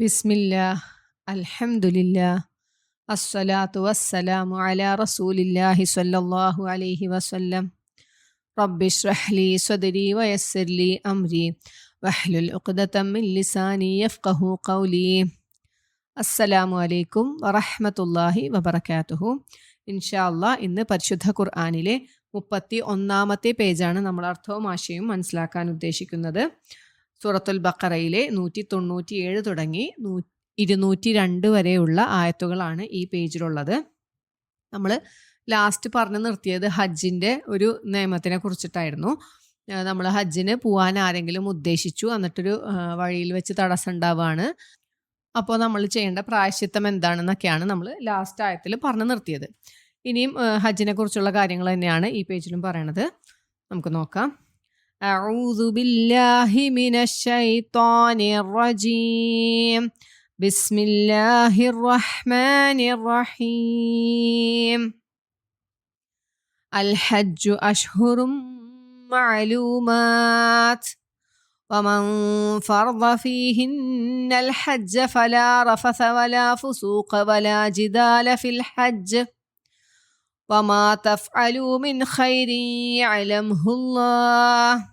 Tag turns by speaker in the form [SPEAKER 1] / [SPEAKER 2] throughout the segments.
[SPEAKER 1] ബിസ്മില്ലാ അൽഹംദുലില്ലാ അസ്സലാത്തു വസ്സലാമു അലാ റസൂലില്ലാഹി സ്വല്ലല്ലാഹു അലൈഹി വസല്ലം. റബ്ബി ഷ്റഹ്ലി സ്വദരി വയസ്സിർലി അംരി വഹ്ലുൽ ഉഖ്ദതം മിൻ ലിസാനി യഫ്ഖഹു ഖൗലി. അസ്സലാമു അലൈക്കും വറഹ്മത്തുള്ളാഹി വബറകാതുഹു. ഇൻഷാ അല്ലാ ഇന്ന് പരിശുദ്ധ ഖുർആനിലെ മുപ്പത്തി ഒന്നാമത്തെ പേജാണ് നമ്മൾ അർത്ഥവും ആശയവും മനസ്സിലാക്കാൻ ഉദ്ദേശിക്കുന്നത്. സൂറത്തുൽ ബക്കറയിലെ നൂറ്റി തൊണ്ണൂറ്റി ഏഴ് തുടങ്ങി നൂ ഇരുന്നൂറ്റി രണ്ട് വരെയുള്ള ആയത്തുകളാണ് ഈ പേജിലുള്ളത്. നമ്മൾ ലാസ്റ്റ് പറഞ്ഞു നിർത്തിയത് ഹജ്ജിന്റെ ഒരു നിയമത്തിനെ കുറിച്ചിട്ടായിരുന്നു. നമ്മൾ ഹജ്ജിന് പോകാൻ ആരെങ്കിലും ഉദ്ദേശിച്ചു എന്നിട്ടൊരു വഴിയിൽ വെച്ച് തടസ്സം ഉണ്ടാവുകയാണ് അപ്പോൾ നമ്മൾ ചെയ്യേണ്ട പ്രായശ്ചിത്തം എന്താണെന്നൊക്കെയാണ് നമ്മൾ ലാസ്റ്റ് ആയത്തിൽ പറഞ്ഞു നിർത്തിയത്. ഇനിയും ഹജ്ജിനെ കുറിച്ചുള്ള കാര്യങ്ങൾ തന്നെയാണ് ഈ പേജിലും പറയണത്. നമുക്ക് നോക്കാം. أعوذ بالله من الشيطان الرجيم. بسم الله الرحمن الرحيم. الحج أشهر معلومات. ومن فرض فيهن الحج فلا رفث ولا فسوق ولا جدال في الحج. وما تفعلوا من خير يعلمه الله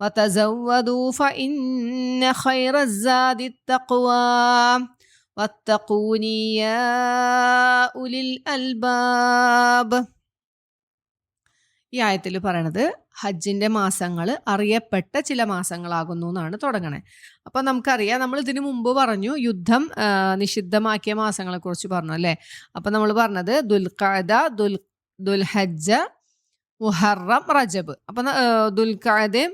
[SPEAKER 1] وتزودوا فإن خير الزاد التقوى واتقوني يا أولي الألباب ഈ ആയത്തിൽ പറയണത് ഹജ്ജിന്റെ മാസങ്ങൾ അറിയപ്പെട്ട ചില മാസങ്ങളാകുന്നു എന്നാണ് തുടങ്ങണേ. അപ്പൊ നമുക്കറിയാം നമ്മൾ ഇതിനു മുമ്പ് പറഞ്ഞു യുദ്ധം നിഷിദ്ധമാക്കിയ മാസങ്ങളെ കുറിച്ച് പറഞ്ഞു അല്ലേ? അപ്പൊ നമ്മൾ പറഞ്ഞത് ദുൽഖാദ ദുൽ ദുൽഹജ്ജ മുഹറം റജബ്. അപ്പൊ ദുൽഖാദയും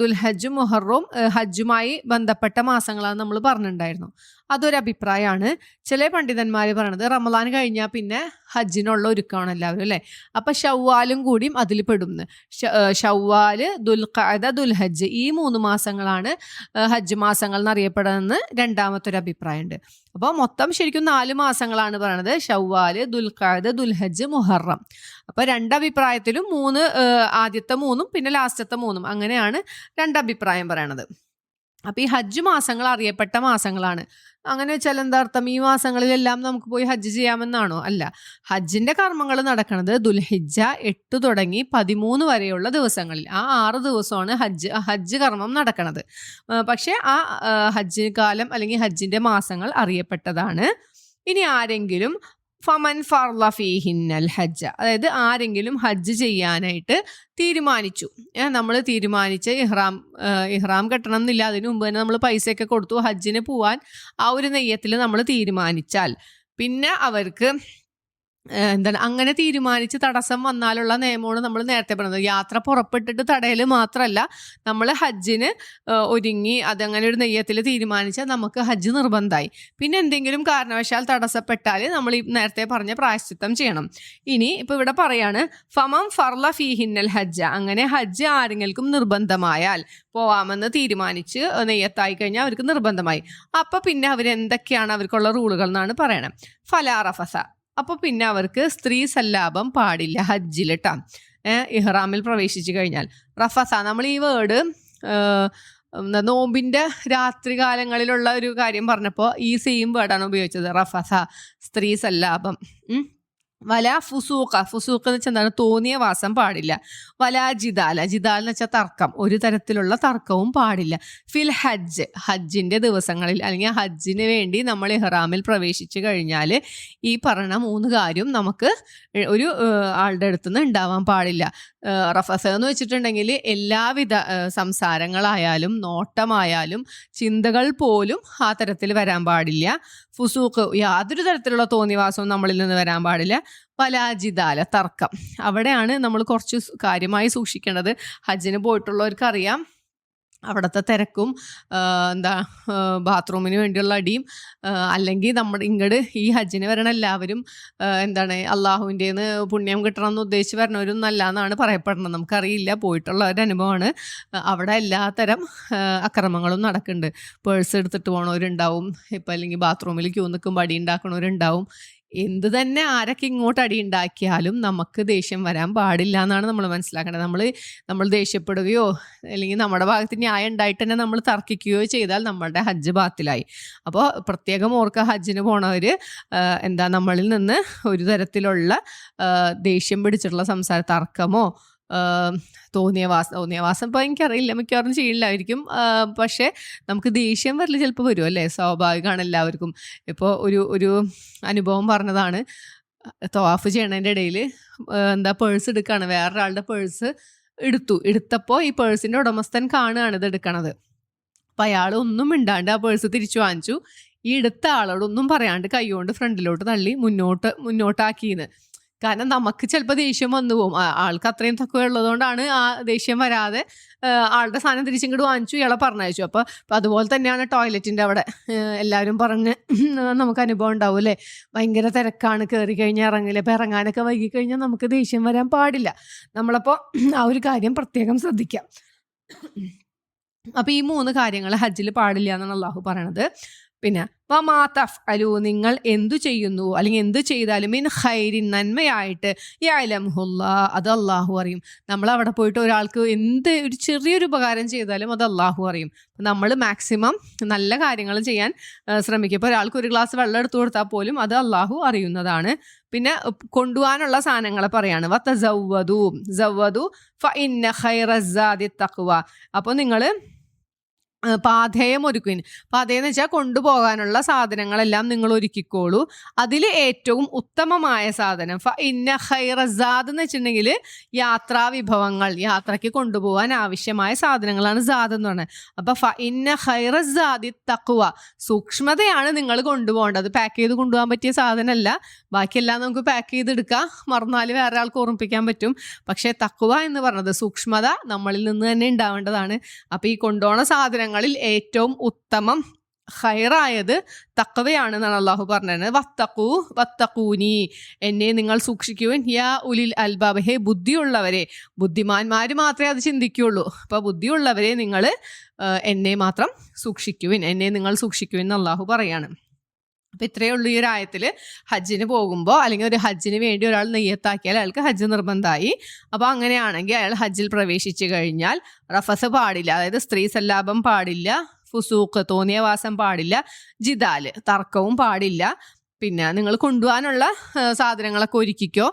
[SPEAKER 1] ദുൽഹജ്ജും മുഹറും ഹജ്ജുമായി ബന്ധപ്പെട്ട മാസങ്ങളാണ് നമ്മൾ പറഞ്ഞിട്ടുണ്ടായിരുന്നു. അതൊരു അഭിപ്രായമാണ് ചില പണ്ഡിതന്മാർ പറയണത് റമദാൻ കഴിഞ്ഞാൽ പിന്നെ ഹജ്ജിനുള്ള ഒരുക്കമാണ് എല്ലാവരും അല്ലേ? അപ്പം ഷവ്വാലും കൂടിയും അതിൽ പെടുന്നു. ഷവ്വാൽ ദുൽഖഅദ ദുൽഹജ്ജ് ഈ മൂന്ന് മാസങ്ങളാണ് ഹജ്ജ് മാസങ്ങൾ എന്നറിയപ്പെടുന്നതെന്ന് രണ്ടാമത്തെ ഒരു അഭിപ്രായമുണ്ട് അപ്പോൾ മൊത്തം ശരിക്കും നാല് മാസങ്ങളാണ് പറയണത്. ഷവ്വാൽ ദുൽഖഅദ ദുൽഹജ്ജ് മുഹറം. അപ്പോൾ രണ്ടഭിപ്രായത്തിലും മൂന്ന് ആദ്യത്തെ മൂന്നും പിന്നെ ലാസ്റ്റത്തെ മൂന്നും അങ്ങനെയാണ് രണ്ടഭിപ്രായം പറയണത്. അപ്പൊ ഈ ഹജ്ജ് മാസങ്ങൾ അറിയപ്പെട്ട മാസങ്ങളാണ്. അങ്ങനെ വെച്ചാൽ എന്താ അർത്ഥം? ഈ മാസങ്ങളിലെല്ലാം നമുക്ക് പോയി ഹജ്ജ് ചെയ്യാമെന്നാണോ? അല്ല. ഹജ്ജിന്റെ കർമ്മങ്ങൾ നടക്കുന്നത് ദുൽഹിജ്ജ എട്ട് തുടങ്ങി പതിമൂന്ന് വരെയുള്ള ദിവസങ്ങളിൽ. ആ ആറ് ദിവസമാണ് ഹജ്ജ് ഹജ്ജ് കർമ്മം നടക്കുന്നത് പക്ഷേ ആ, ഹജ്ജ് കാലം അല്ലെങ്കിൽ ഹജ്ജിന്റെ മാസങ്ങൾ അറിയപ്പെട്ടതാണ്. ഇനി ആരെങ്കിലും ഫമൻ ഫർല ഫീഹിന്നൽ ഹജ്ജ. അതായത് ആരെങ്കിലും ഹജ്ജ് ചെയ്യാനായിട്ട് തീരുമാനിച്ചു. നമ്മൾ തീരുമാനിച്ച് ഇഹ്റാം ഇഹ്റാം കെട്ടണം എന്നില്ല. അതിനു മുമ്പ് തന്നെ നമ്മൾ പൈസയൊക്കെ കൊടുത്തു ഹജ്ജിന് പോവാൻ ആ ഒരു നെയ്യത്തിൽ നമ്മൾ തീരുമാനിച്ചാൽ. പിന്നെ അവർക്ക് എന്താണ് അങ്ങനെ തീരുമാനിച്ച് തടസ്സം വന്നാലുള്ള നിയമമാണ് നമ്മൾ നേരത്തെ പറഞ്ഞത്. യാത്ര പുറപ്പെട്ടിട്ട് തടയൽ മാത്രമല്ല നമ്മൾ ഹജ്ജിന് ഒരുങ്ങി അതങ്ങനെ ഒരു നെയ്യത്തിൽ തീരുമാനിച്ചാൽ നമുക്ക് ഹജ്ജ് നിർബന്ധമായി. പിന്നെ എന്തെങ്കിലും കാരണവശാൽ തടസ്സപ്പെട്ടാൽ നമ്മൾ ഈ നേരത്തെ പറഞ്ഞ പ്രായശ്ചിത്തം ചെയ്യണം. ഇനി ഇപ്പൊ ഇവിടെ പറയാണ് ഫമം ഫർല ഫീഹിന്നൽ ഹജ്ജ. അങ്ങനെ ഹജ്ജ് ആരെങ്കിലും നിർബന്ധമായാൽ പോവാമെന്ന് തീരുമാനിച്ച് നെയ്യത്തായി കഴിഞ്ഞാൽ അവർക്ക് നിർബന്ധമായി. അപ്പൊ പിന്നെ അവരെന്തൊക്കെയാണ് അവർക്കുള്ള റൂളുകൾ എന്നാണ് പറയണം. ഫലാറഫസ അപ്പൊ പിന്നെ അവർക്ക് സ്ത്രീ സല്ലാപം പാടില്ല ഹജ്ജിൽ കേട്ടോ ഇഹ്റാമിൽ പ്രവേശിച്ചു കഴിഞ്ഞാൽ. റഫസ നമ്മൾ ഈ വേർഡ് നോമ്പിന്റെ രാത്രി കാലങ്ങളിലുള്ള ഒരു കാര്യം പറഞ്ഞപ്പോൾ ഈ സെയിം വേർഡാണ് ഉപയോഗിച്ചത്. റഫസ സ്ത്രീ സല്ലാപം. വല ഫുസൂക്ക ഫുസൂക്ക് എന്ന് വെച്ചാൽ എന്താണ്? തോന്നിയ വാസം പാടില്ല. വല ജിദാല. ജിദാൽ എന്ന് വെച്ചാൽ തർക്കം. ഒരു തരത്തിലുള്ള തർക്കവും പാടില്ല. ഫിൽ ഹജ്ജ്. ഹജ്ജിന്റെ ദിവസങ്ങളിൽ അല്ലെങ്കിൽ ഹജ്ജിന് വേണ്ടി നമ്മൾ ഇഹ്റാമിൽ പ്രവേശിച്ചു കഴിഞ്ഞാൽ ഈ പറഞ്ഞ മൂന്ന് കാര്യം നമുക്ക് ഒരു ആളുടെ അടുത്തുനിന്ന് ഉണ്ടാവാൻ പാടില്ല. റഫസ എന്ന് വെച്ചിട്ടുണ്ടെങ്കിൽ എല്ലാവിധ സംസാരങ്ങളായാലും നോട്ടമായാലും ചിന്തകൾ പോലും ആ തരത്തിൽ വരാൻ പാടില്ല. ഫുസൂക്ക് യാതൊരു തരത്തിലുള്ള തോന്നിവാസവും നമ്മളിൽ നിന്ന് വരാൻ പാടില്ല. പലാജിതാല തർക്കം. അവിടെയാണ് നമ്മൾ കുറച്ച് കാര്യമായി സൂക്ഷിക്കേണ്ടത്. ഹജ്ജിന് പോയിട്ടുള്ളവർക്കറിയാം. അവിടുത്തെ തിരക്കും എന്താ ബാത്റൂമിന് വേണ്ടിയുള്ള അടിയും അല്ലെങ്കിൽ നമ്മുടെ ഇങ്ങോട്ട് ഈ ഹജ്ജിന് വരണ എല്ലാവരും എന്താണ് അള്ളാഹുവിന്റെന്ന് പുണ്യം കിട്ടണം എന്ന് ഉദ്ദേശിച്ച് വരണവരും നല്ല എന്നാണ് പറയപ്പെടുന്നത്. നമുക്കറിയില്ല പോയിട്ടുള്ള ഒരു അനുഭവമാണ്. അവിടെ എല്ലാത്തരം അക്രമങ്ങളും നടക്കുന്നുണ്ട്. പേഴ്സ് എടുത്തിട്ട് പോണവരുണ്ടാവും ഇപ്പം അല്ലെങ്കിൽ ബാത്റൂമിൽ ക്യൂ നിൽക്കുമ്പോൾ അടി ഉണ്ടാക്കണവരുണ്ടാവും. എന്ത് തന്നെ ആരൊക്കെ ഇങ്ങോട്ട് അടി ഉണ്ടാക്കിയാലും നമുക്ക് ദേഷ്യം വരാൻ പാടില്ല എന്നാണ് നമ്മൾ മനസ്സിലാക്കേണ്ടത്. നമ്മൾ നമ്മൾ ദേഷ്യപ്പെടുകയോ അല്ലെങ്കിൽ നമ്മുടെ ഭാഗത്ത് ന്യായം ഉണ്ടായിട്ട് തന്നെ നമ്മൾ തർക്കിക്കുകയോ ചെയ്താൽ നമ്മളുടെ ഹജ്ജ് ബാത്തിലായി. അപ്പോൾ പ്രത്യേകം ഓർക്കുക ഹജ്ജിന് പോണവർ എന്താ നമ്മളിൽ നിന്ന് ഒരു തരത്തിലുള്ള ദേഷ്യം പിടിച്ചിട്ടുള്ള സംസാര തർക്കമോ തോന്നിയവാസം തോന്നിയവാസം ഇപ്പോൾ എനിക്കറിയില്ല. മിക്കവാറും ചെയ്യില്ലായിരിക്കും പക്ഷേ നമുക്ക് ദേഷ്യം വരൽ ചിലപ്പോൾ വരും അല്ലേ? സ്വാഭാവികമാണ് എല്ലാവർക്കും. ഇപ്പോൾ ഒരു ഒരു അനുഭവം പറഞ്ഞതാണ്. തവാഫ് ചെയ്യണതിന്റെ ഇടയിൽ എന്താ പേഴ്സ് എടുക്കുകയാണ് വേറൊരാളുടെ പേഴ്സ് എടുത്തു. എടുത്തപ്പോൾ ഈ പേഴ്സിന്റെ ഉടമസ്ഥൻ കാണുകയാണ് ഇത് എടുക്കണത്. അപ്പം അയാൾ ഒന്നും മിണ്ടാണ്ട് ആ പേഴ്സ് തിരിച്ചു വാങ്ങിച്ചു. ഈ എടുത്ത ആളോടൊന്നും പറയാണ്ട് കൈകൊണ്ട് ഫ്രണ്ടിലോട്ട് തള്ളി മുന്നോട്ട് മുന്നോട്ടാക്കിയെന്ന് കാരണം നമുക്ക് ചിലപ്പോൾ ദേഷ്യം വന്നു പോകും ആൾക്ക് അത്രയും തക്കവ ഉള്ളതുകൊണ്ടാണ് ആ ദേഷ്യം വരാതെ ആളുടെ സാധനം തിരിച്ചിങ്ങോട്ട് വാങ്ങിച്ചു ഇയാളെ പറഞ്ഞയച്ചു. അപ്പോൾ അതുപോലെ തന്നെയാണ് ടോയ്ലറ്റിന്റെ അവിടെ. എല്ലാവരും പറഞ്ഞ് നമുക്ക് അനുഭവം ഉണ്ടാവും അല്ലേ? ഭയങ്കര തിരക്കാണ്. കയറി കഴിഞ്ഞാൽ ഇറങ്ങില്ല അപ്പോൾ ഇറങ്ങാനൊക്കെ വൈകി കഴിഞ്ഞാൽ നമുക്ക് ദേഷ്യം വരാൻ പാടില്ല. നമ്മളപ്പോൾ ആ ഒരു കാര്യം പ്രത്യേകം ശ്രദ്ധിക്കാം. അപ്പോൾ ഈ മൂന്ന് കാര്യങ്ങൾ ഹജ്ജിൽ പാടില്ല എന്നാണ് അള്ളാഹു പറയണത്. പിന്നെ വമാതഫ് അലു നിങ്ങൾ എന്തു ചെയ്യുന്നു? അല്ലെങ്കിൽ എന്ത് ചെയ്താലും ഇൻ ഹൈരിൻ നന്മയായിട്ട് യാലംഹുല്ല അത് അള്ളാഹു അറിയും. നമ്മൾ അവിടെ പോയിട്ട് ഒരാൾക്ക് എന്ത് ഒരു ചെറിയൊരു ഉപകാരം ചെയ്താലും അത് അള്ളാഹു അറിയും. നമ്മൾ മാക്സിമം നല്ല കാര്യങ്ങൾ ചെയ്യാൻ ശ്രമിക്കും. ഇപ്പോൾ ഒരാൾക്ക് ഒരു ഗ്ലാസ് വെള്ളം എടുത്തു കൊടുത്താൽ പോലും അത് അള്ളാഹു അറിയുന്നതാണ്. പിന്നെ കൊണ്ടുപോകാനുള്ള സാധനങ്ങളെ പറയാണ്. വത്ത ജവ്വതു ജവ്വതു ഫ ഇന്ന തഖ്വ അപ്പോൾ നിങ്ങൾ പാധേയം ഒരുക്കുവിൻ. പാധേയം എന്ന് വെച്ചാൽ കൊണ്ടുപോകാനുള്ള സാധനങ്ങളെല്ലാം നിങ്ങൾ ഒരുക്കിക്കോളൂ. അതിൽ ഏറ്റവും ഉത്തമമായ സാധനം ഇന്ന ഹൈറസാദ് എന്ന് വെച്ചിട്ടുണ്ടെങ്കിൽ യാത്രാ വിഭവങ്ങൾ യാത്രയ്ക്ക് കൊണ്ടുപോകാൻ ആവശ്യമായ സാധനങ്ങളാണ് സാദ് എന്ന് പറയുന്നത് അപ്പം ഫ ഇന്ന ഹൈറസാദി തക്കുവ സൂക്ഷ്മതയാണ് നിങ്ങൾ കൊണ്ടുപോകേണ്ടത്. പാക്ക് ചെയ്ത് കൊണ്ടുപോകാൻ പറ്റിയ സാധനമല്ല. ബാക്കിയെല്ലാം നമുക്ക് പാക്ക് ചെയ്തെടുക്കാം. മറന്നാൽ വേറെ ആൾക്ക് ഓർമ്മിപ്പിക്കാൻ പറ്റും. പക്ഷേ തക്കുവ എന്ന് പറഞ്ഞത് സൂക്ഷ്മത നമ്മളിൽ നിന്ന് തന്നെ ഉണ്ടാവേണ്ടതാണ്. അപ്പോൾ ഈ കൊണ്ടുപോണ സാധനങ്ങളിൽ ഏറ്റവും ഉത്തമം ഹൈറായത് തക്കവയാണെന്നാണ് അള്ളാഹു പറഞ്ഞത് വത്തക്കൂ വത്തക്കൂനി എന്നെ നിങ്ങൾ സൂക്ഷിക്കുവൻ. യാ ഉലിൽ അൽബാബ്. ഹേ ബുദ്ധിയുള്ളവരെ. ബുദ്ധിമാന്മാർ മാത്രമേ അത് ചിന്തിക്കുകയുള്ളൂ. അപ്പോൾ ബുദ്ധിയുള്ളവരെ നിങ്ങൾ എന്നെ മാത്രം സൂക്ഷിക്കുവിൻ. എന്നെ നിങ്ങൾ സൂക്ഷിക്കുവിൻ എന്ന് അള്ളാഹു പറയാണ്. അപ്പോൾ ഇത്രയേ ഉള്ളൂ ഈ ഒരു ആയത്തിൽ ഹജ്ജിന് പോകുമ്പോൾ അല്ലെങ്കിൽ ഒരു ഹജ്ജിന് വേണ്ടി ഒരാൾ നെയ്യത്താക്കിയാൽ അയാൾക്ക് ഹജ്ജ് നിർബന്ധമായി. അപ്പോൾ അങ്ങനെയാണെങ്കിൽ അയാൾ ഹജ്ജിൽ പ്രവേശിച്ചു കഴിഞ്ഞാൽ റഫസ് പാടില്ല. അതായത് സ്ത്രീ സല്ലാപം പാടില്ല ഫുസൂക്ക് തോന്നിയ വാസം പാടില്ല ജിദാൽ തർക്കവും പാടില്ല. പിന്നെ നിങ്ങൾ കൊണ്ടുപോകാനുള്ള സാധനങ്ങളൊക്കെ ഒരുക്കിക്കോ.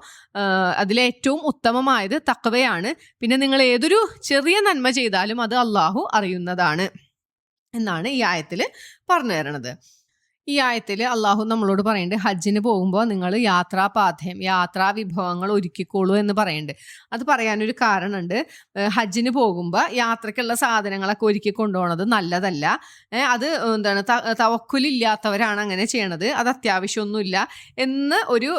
[SPEAKER 1] അതിലേറ്റവും ഉത്തമമായത് തക്കവയാണ് പിന്നെ നിങ്ങൾ ഏതൊരു ചെറിയ നന്മ ചെയ്താലും അത് അള്ളാഹു അറിയുന്നതാണ് എന്നാണ് ഈ ആയത്തിൽ പറഞ്ഞു തരണത് ഈ ആയത്തിൽ അള്ളാഹു നമ്മളോട് പറയുന്നുണ്ട് ഹജ്ജിന് പോകുമ്പോൾ നിങ്ങൾ യാത്രാപാഥയം യാത്രാ വിഭവങ്ങൾ ഒരുക്കിക്കോളൂ എന്ന് പറയുന്നുണ്ട് അത് പറയാനൊരു കാരണമുണ്ട് ഹജ്ജിന് പോകുമ്പോൾ യാത്രയ്ക്കുള്ള സാധനങ്ങളൊക്കെ ഒരുക്കി കൊണ്ടുപോകണത് നല്ലതല്ല. അത് എന്താണ് തവക്കുലില്ലാത്തവരാണ് അങ്ങനെ ചെയ്യണത്. അത് അത്യാവശ്യമൊന്നുമില്ല എന്ന് ഒരു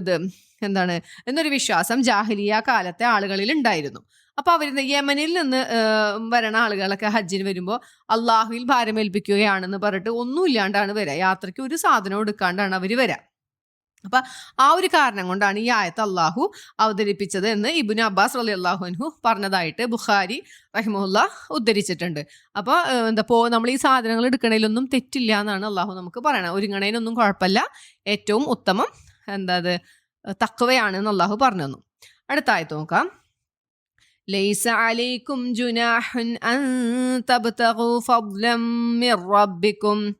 [SPEAKER 1] ഇത് എന്താണ് എന്നൊരു വിശ്വാസം ജാഹലിയ കാലത്തെ ആളുകളിൽ ഉണ്ടായിരുന്നു. അപ്പോൾ അവർ യമനിൽ നിന്ന് വരണ ആളുകളൊക്കെ ഹജ്ജിന് വരുമ്പോൾ അള്ളാഹുവിൽ ഭാരമേൽപ്പിക്കുകയാണെന്ന് പറഞ്ഞിട്ട് ഒന്നുമില്ലാണ്ടാണ് വരിക യാത്രയ്ക്ക് ഒരു സാധനം എടുക്കാണ്ടാണ് അവർ വരിക അപ്പൊ ആ ഒരു കാരണം കൊണ്ടാണ് ഈ ആയത്ത് അള്ളാഹു അവതരിപ്പിച്ചത് എന്ന് ഇബുൻ അബ്ബാസ് അലി അള്ളാഹുൻഹു പറഞ്ഞതായിട്ട് ബുഖാരി റഹിമുല്ല ഉദ്ധരിച്ചിട്ടുണ്ട്. അപ്പോൾ എന്താ പോ നമ്മൾ ഈ സാധനങ്ങൾ എടുക്കണേലൊന്നും തെറ്റില്ല എന്നാണ് അള്ളാഹു നമുക്ക് പറയണത്. ഒരുങ്ങണേനൊന്നും കുഴപ്പമില്ല. ഏറ്റവും ഉത്തമം എന്താ അത് തക്കവയാണ് എന്ന് അള്ളാഹു പറഞ്ഞു തന്നു. അടുത്ത ആയത്ത് നോക്കാം. ليس عليكم جناح أن تبتغوا فضلا من ربكم.